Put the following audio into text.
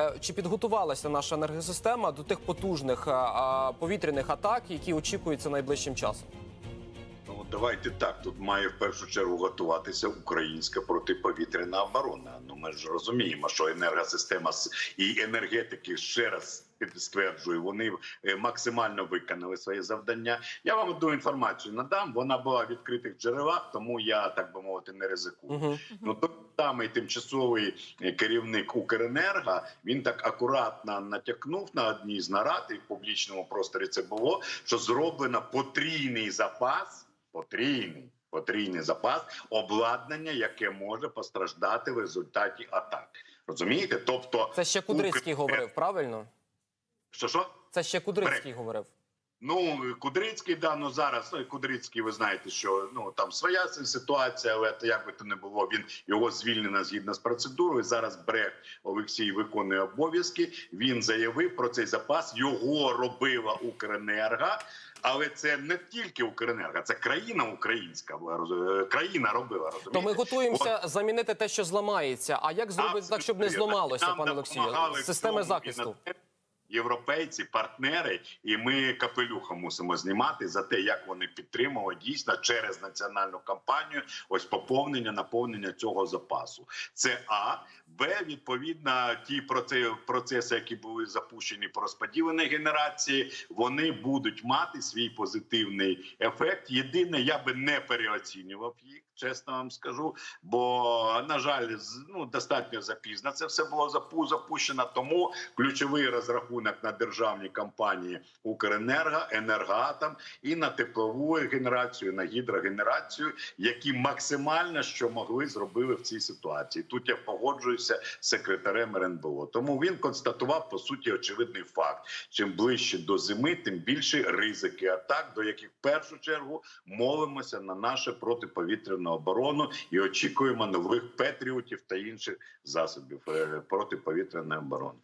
Е, Чи підготувалася наша енергосистема до тих потужних а, а, повітряних атак, які очікуються найближчим часом? Ну давайте так. Тут має в першу чергу готуватися українська протиповітряна оборона. Ну ми ж розуміємо, що енергосистема і енергетики ще раз стверджую, вони е, максимально виконали своє завдання. Я вам одну інформацію надам. Вона була в відкритих джерелах, тому я так би мовити не ризикую. Угу. Ну той самий тимчасовий е, керівник Укренерго він так акуратно натякнув на одній з нарад, і в публічному просторі це було, що зроблено потрійний запас, потрійний. Потрійний запас обладнання, яке може постраждати в результаті атак. Розумієте? Тобто, Це ще Кудрицький Укр- говорив, правильно? Що що? Це ще Кудрицький говорив. Ну Кудрицький, да, ну зараз ну Кудрицький, ви знаєте, що ну там своя ситуація, але то як би то не було, він його звільнено згідно з процедурою. Зараз Брех Олексій виконує обов'язки. Він заявив про цей запас. Його робила Укренерго. Але це не тільки Укренерго, це країна українська країна робила. Розумієте? То ми готуємося замінити те, що зламається. А як зробити так, щоб не зламалося, пане Олексію? Системи захисту. Європейці, партнери, і ми капелюха мусимо знімати за те, як вони підтримували дійсно через національну кампанію. Ось поповнення, наповнення цього запасу. Це а б відповідно ті проце- процеси, які були запущені по розподіленій генерації, вони будуть мати свій позитивний ефект. Єдине, я би не переоцінював їх. Чесно вам скажу, бо на жаль, ну достатньо запізно це все було запу- запущено. Тому ключовий розрахунок на державні компанії Укренерго, Енергоатом і на теплову генерацію, на гідрогенерацію, які максимально що могли зробили в цій ситуації. Тут я погоджуюся з секретарем РНБО. Тому він констатував по суті очевидний факт: чим ближче до зими, тим більше ризики атак, до яких в першу чергу молимося на нашу протиповітряну оборону і очікуємо нових петріотів та інших засобів е, протиповітряної оборони.